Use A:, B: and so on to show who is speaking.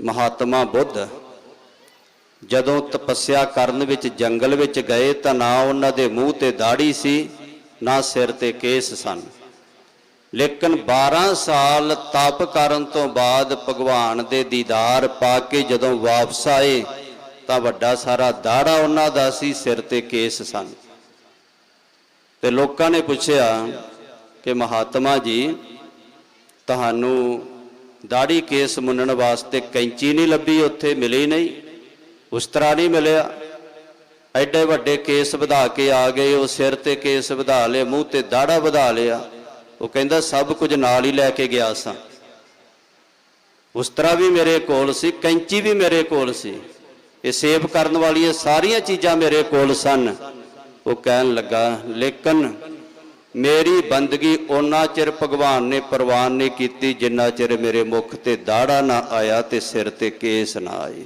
A: ਮਹਾਤਮਾ ਬੁੱਧ, ਜਦੋਂ ਤਪੱਸਿਆ ਕਰਨ ਵਿੱਚ ਜੰਗਲ ਵਿੱਚ ਗਏ ਤਾਂ ਨਾ ਉਹਨਾਂ ਦੇ ਮੂੰਹ ਤੇ ਦਾੜੀ ਸੀ, ਨਾ ਸਿਰ ਤੇ ਕੇਸ ਸਨ। ਲੇਕਿਨ 12 ਸਾਲ ਤਪ ਕਰਨ ਤੋਂ ਬਾਅਦ ਭਗਵਾਨ ਦੇ ਦੀਦਾਰ ਪਾ ਕੇ ਜਦੋਂ ਵਾਪਸ ਆਏ, ਤਾਂ ਵੱਡਾ ਸਾਰਾ ਦਾੜਾ ਉਹਨਾਂ ਦਾ ਸੀ, ਸਿਰ ਤੇ ਕੇਸ ਸਨ। ਤੇ ਲੋਕਾਂ ਨੇ ਪੁੱਛਿਆ ਕਿ ਮਹਾਤਮਾ ਜੀ, ਤੁਹਾਨੂੰ ਦਾੜੀ ਕੇਸ ਮੁੰਨਣ ਵਾਸਤੇ ਕੈਂਚੀ ਨਹੀਂ ਲੱਭੀ, ਉੱਥੇ ਮਿਲੀ ਨਹੀਂ। ਉਸ ਤਰ੍ਹਾਂ ਨਹੀਂ ਮਿਲਿਆ। ਐਡੇ ਵੱਡੇ ਕੇਸ ਵਧਾ ਕੇ ਆ ਗਏ, ਉਹ ਸਿਰ ਤੇ ਕੇਸ ਵਧਾ ਲਏ, ਮੂੰਹ ਤੇ ਦਾੜਾ ਵਧਾ ਲਿਆ। ਉਹ ਕਹਿੰਦਾ, ਸਭ ਕੁਝ ਨਾਲ ਹੀ ਲੈ ਕੇ ਗਿਆ ਸਾਂ। ਉਸ ਤਰ੍ਹਾਂ ਵੀ ਮੇਰੇ ਕੋਲ ਸੀ, ਕੈਂਚੀ ਵੀ ਮੇਰੇ ਕੋਲ ਸੀ। ਇਹ ਸੇਵ ਕਰਨ ਵਾਲੀਆਂ ਸਾਰੀਆਂ ਚੀਜ਼ਾਂ ਮੇਰੇ ਕੋਲ ਸਨ। ਉਹ ਕਹਿਣ ਲੱਗਾ, ਲੇਕਿਨ ਮੇਰੀ ਬੰਦਗੀ ਓਨਾ ਚਿਰ ਭਗਵਾਨ ਨੇ ਪ੍ਰਵਾਨ ਨਹੀਂ ਕੀਤੀ ਜਿੰਨਾ ਚਿਰ ਮੇਰੇ ਮੁਖ ਤੇ ਦਾੜਾ ਨਾ ਆਇਆ ਤੇ ਸਿਰ ਤੇ ਕੇਸ ਨਾ ਆਏ।